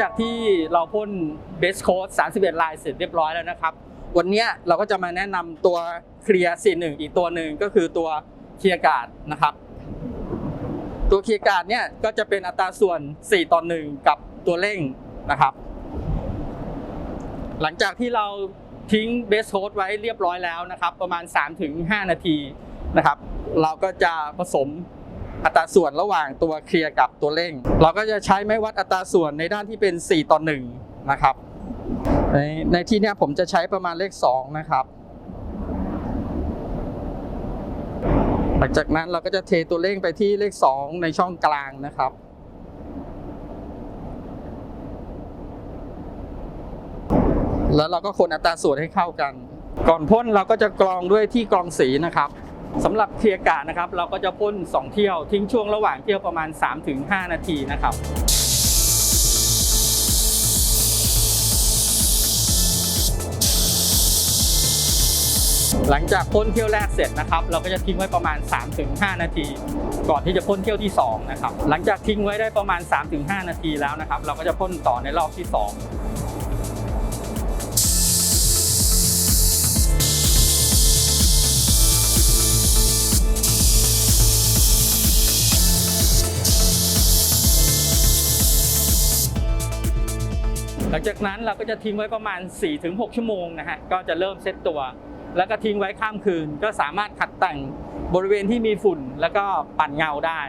จากที่เราพ่นเบสโค้ด31 ลายเสร็จเรียบร้อยแล้วนะครับ วันนี้เราก็จะมาแนะนำตัวเคลียร์41อีกตัวหนึ่งก็คือตัวเคลียร์การ์ดนะครับ ตัวเคลียร์การ์ดเนี่ยก็จะเป็นอัตราส่วน 4 ต่อ 1 กับตัวเร่งนะครับ หลังจากที่เราทิ้งเบสโค้ดไว้เรียบร้อยแล้วนะครับ ประมาณ 3-5 นาทีนะครับ เราก็จะผสม อัตราส่วนระหว่างตัวเคลียร์กับตัวเร่ง เราก็จะใช้ไม้วัดอัตราส่วนในด้านที่เป็น 4 ต่อ 1 นะครับ ในในที่นี้ผมจะใช้ประมาณเลข 2 นะครับ หลังจากนั้นเราก็จะเทตัวเร่งไปที่เลข 2 ในช่องกลางนะครับแล้วเราก็คนอัตราส่วนให้เข้ากัน ก่อนพ่นเราก็จะกรองด้วยที่กรองสีนะครับ สำหรับเคลียร์การ์นะครับ เราก็จะพ่น 2 เที่ยวทิ้งช่วงระหว่างเที่ยวประมาณ 3-5 นาทีนะครับหลังจากพ่นเที่ยวแรกเสร็จนะครับ เราก็จะทิ้งไว้ประมาณ 3-5 นาที ก่อนที่จะพ่นเที่ยวที่2นะครับหลังจากทิ้งไว้ได้ประมาณ 3-5 นาทีแล้วนะครับ เราก็จะพ่นต่อในรอบที่ 2 ลังจากนั้นเราก็จะทิ้งไว้ประมาณ 4-6 ชั่วโมงนะฮะก็จะเริ่มเซตตัว แล้วก็ทิ้งไว้ข้ามคืน ก็สามารถขัดแต่งบริเวณที่มีฝุ่นแล้วก็ปั่นเงาได้